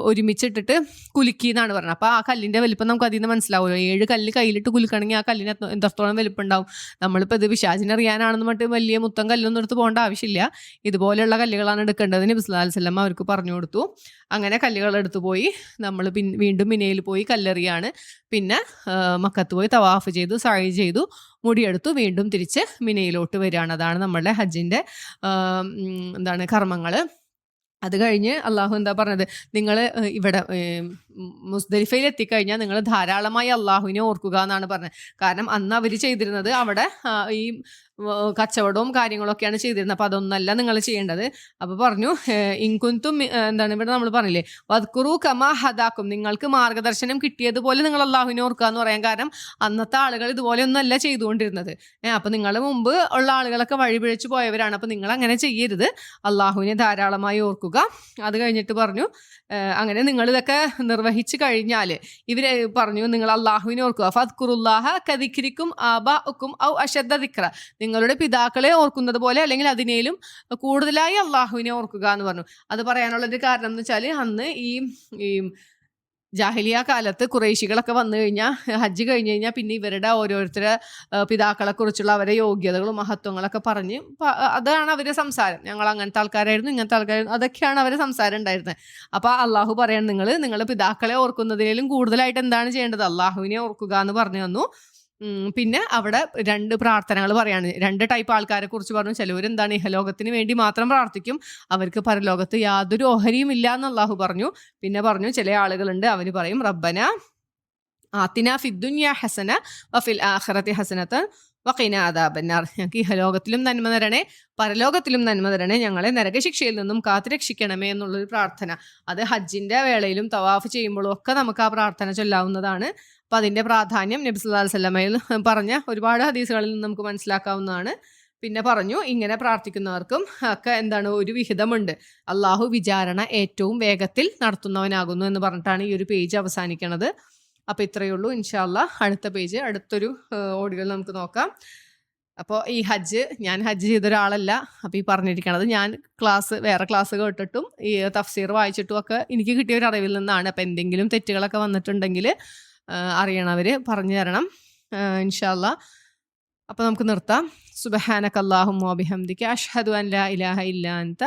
[SPEAKER 1] ഒരുമിച്ചിട്ടിട്ട് കുലുക്കി എന്നാണ് പറഞ്ഞത്. അപ്പോൾ ആ കല്ലിന്റെ വലിപ്പം നമുക്ക് അതിൽ നിന്ന് മനസ്സിലാവുമല്ലോ. ഏഴ് കല്ല് കയ്യിലിട്ട് കുലുക്കണമെങ്കിൽ ആ കല്ലിന് എത്രത്തോളം വലിപ്പം ഉണ്ടാവും നമ്മളിപ്പോൾ ഇത് വിശാചിനെ അറിയാനാണെന്ന് പറഞ്ഞിട്ട് വലിയ മുത്തം കല്ലൊന്നും എടുത്ത് പോകേണ്ട ആവശ്യമില്ല. ഇതുപോലെയുള്ള കല്ലുകളാണ് എടുക്കേണ്ടത് നബി സ്വല്ലം അവർക്ക് പറഞ്ഞു കൊടുത്തു. അങ്ങനെ കല്ലുകൾ എടുത്തു പോയി. നമ്മൾ പിൻ വീണ്ടും മിനയിൽ പോയി കല്ലെറിയാണ്. പിന്നെ മക്കത്ത് പോയി തവാഫ് ചെയ്തു സായി ചെയ്തു മുടിയെടുത്തു വീണ്ടും തിരിച്ച് മിനയിലോട്ട് വരികയാണ്. അതാണ് നമ്മളുടെ ഹജ്ജിന്റെ എന്താണ് കർമ്മങ്ങൾ. അത് കഴിഞ്ഞ് അള്ളാഹു എന്താ പറഞ്ഞത്? നിങ്ങൾ ഇവിടെ മുസ്ദലിഫയിൽ എത്തിക്കഴിഞ്ഞാൽ നിങ്ങൾ ധാരാളമായി അള്ളാഹുവിനെ ഓർക്കുക എന്നാണ് പറഞ്ഞത്. കാരണം അന്ന് അവർ ചെയ്തിരുന്നത് അവിടെ ഈ കച്ചവടവും കാര്യങ്ങളൊക്കെയാണ് ചെയ്തിരുന്നത്. അപ്പോൾ അതൊന്നല്ല നിങ്ങൾ ചെയ്യേണ്ടത്. അപ്പോൾ പറഞ്ഞു ഇൻകുന്തും എന്താണ് ഇവിടെ നമ്മൾ പറഞ്ഞില്ലേ വദ്കുറു കമ ഹദാക്കും. നിങ്ങൾക്ക് മാർഗദർശനം കിട്ടിയതുപോലെ നിങ്ങൾ അള്ളാഹുവിനെ ഓർക്കുക എന്ന് പറയാൻ കാരണം അന്നത്തെ ആളുകൾ ഇതുപോലെ ഒന്നല്ല ചെയ്തുകൊണ്ടിരുന്നത്. ഏഹ് അപ്പോൾ നിങ്ങൾ മുമ്പ് ഉള്ള ആളുകളൊക്കെ വഴിപിഴച്ചു പോയവരാണ്. അപ്പോൾ നിങ്ങൾ അങ്ങനെ ചെയ്യരുത്. അള്ളാഹുവിനെ ധാരാളമായി ഓർക്കുക. അത് കഴിഞ്ഞിട്ട് പറഞ്ഞു അങ്ങനെ നിങ്ങൾ ഇതൊക്കെ നിർവഹിച്ചു കഴിഞ്ഞാൽ ഇവർ പറഞ്ഞു നിങ്ങൾ അള്ളാഹുവിനെ ഓർക്കുക. ഫദ്ഖുറുല്ലാഹ കദിഖിരിക്കും ആബാക്കും ഔ അഷദ്ദ ദിക്ര. നിങ്ങളുടെ പിതാക്കളെ ഓർക്കുന്നത് പോലെ അല്ലെങ്കിൽ അതിനേലും കൂടുതലായി അള്ളാഹുവിനെ ഓർക്കുക എന്ന് പറഞ്ഞു. അത് പറയാനുള്ള പറയാനുള്ളൊരു കാരണം എന്ന് വെച്ചാൽ അന്ന് ഈ ഈ ജാഹിലിയ കാലത്ത് കുറേശികളൊക്കെ വന്നു കഴിഞ്ഞാൽ ഹജ്ജ് കഴിഞ്ഞ് കഴിഞ്ഞാൽ പിന്നെ ഇവരുടെ ഓരോരുത്തരുടെ പിതാക്കളെ കുറിച്ചുള്ള അവരെ യോഗ്യതകളും മഹത്വങ്ങളൊക്കെ പറഞ്ഞ് അതാണ് അവരുടെ സംസാരം. ഞങ്ങൾ അങ്ങനത്തെ ആൾക്കാരായിരുന്നു ഇങ്ങനത്തെ ആൾക്കാരായിരുന്നു അതൊക്കെയാണ് അവരുടെ സംസാരം ഉണ്ടായിരുന്നത്. അപ്പോൾ അള്ളാഹു പറയാൻ നിങ്ങൾ നിങ്ങളുടെ പിതാക്കളെ ഓർക്കുന്നതിലും കൂടുതലായിട്ട് എന്താണ് ചെയ്യേണ്ടത്? അള്ളാഹുവിനെ ഓർക്കുക എന്ന് പറഞ്ഞു തന്നു. പിന്നെ അവിടെ രണ്ട് പ്രാർത്ഥനകൾ പറയാണ്. രണ്ട് ടൈപ്പ് ആൾക്കാരെ കുറിച്ച് പറഞ്ഞു. ചിലവർ എന്താണ് ഇഹലോകത്തിന് വേണ്ടി മാത്രം പ്രാർത്ഥിക്കും. അവർക്ക് പരലോകത്ത് യാതൊരു ഓഹരിയും ഇല്ല എന്ന് അള്ളാഹു പറഞ്ഞു. പിന്നെ പറഞ്ഞു ചില ആളുകളുണ്ട് അവർ പറയും റബ്ബന ആത്തിന ഫിദ്ദുന്യ ഹസന വഫിൽ ആഖിറത്തി ഹസനത്ത് വക്കീന ആദാബന്നാർ ഞങ്ങൾക്ക് ഇഹലോകത്തിലും നന്മ തരണേ പരലോകത്തിലും നന്മ തരണേ ഞങ്ങളെ നരകശിക്ഷയിൽ നിന്നും കാത്തുരക്ഷിക്കണമേ എന്നുള്ളൊരു പ്രാർത്ഥന. അത് ഹജ്ജിന്റെ വേളയിലും തവാഫ് ചെയ്യുമ്പോഴും ഒക്കെ നമുക്ക് ആ പ്രാർത്ഥന ചൊല്ലാവുന്നതാണ്. അപ്പം അതിന്റെ പ്രാധാന്യം നബി സുല്ലാ പറഞ്ഞ ഒരുപാട് ഹദീസുകളിൽ നിന്ന് നമുക്ക് മനസ്സിലാക്കാവുന്നതാണ്. പിന്നെ പറഞ്ഞു ഇങ്ങനെ പ്രാർത്ഥിക്കുന്നവർക്കും ഒക്കെ എന്താണ് ഒരു വിഹിതമുണ്ട്. അള്ളാഹു വിചാരണ ഏറ്റവും വേഗത്തിൽ നടത്തുന്നവനാകുന്നു എന്ന് പറഞ്ഞിട്ടാണ് ഈ ഒരു പേജ് അവസാനിക്കുന്നത് അപ്പോൾ ഇത്രയേ ഉള്ളൂ. ഇൻഷാല്ല അടുത്ത പേജ് അടുത്തൊരു ഓഡിയോ നമുക്ക് നോക്കാം. അപ്പോൾ ഈ ഹജ്ജ് ഞാൻ ഹജ്ജ് ചെയ്ത ഒരാളല്ല. അപ്പോൾ ഈ പറഞ്ഞിരിക്കണത് ഞാൻ ക്ലാസ് വേറെ ക്ലാസ് കേട്ടിട്ടും ഈ തഫ്സീർ വായിച്ചിട്ടും ഒക്കെ എനിക്ക് കിട്ടിയ ഒരു അറിവിൽ നിന്നാണ്. അപ്പോൾ എന്തെങ്കിലും തെറ്റുകളൊക്കെ വന്നിട്ടുണ്ടെങ്കിൽ അറിയണവർ പറഞ്ഞു തരണം. ഇൻഷാല്ല അപ്പോൾ നമുക്ക് നിർത്താം. സുബഹാനക അല്ലാഹുമ്മ മോബിഹംദിക്ക് അഷ്ഹദു അൻ ലാ ഇലാഹ ഇല്ല അൻത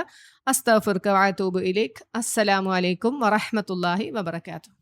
[SPEAKER 1] അസ്തഗ്ഫിറുക വഅതൂബു ഇലൈക്. അസ്സലാമു അലൈക്കും വറഹ്മത്തുള്ളാഹി വബറകാതുഹു.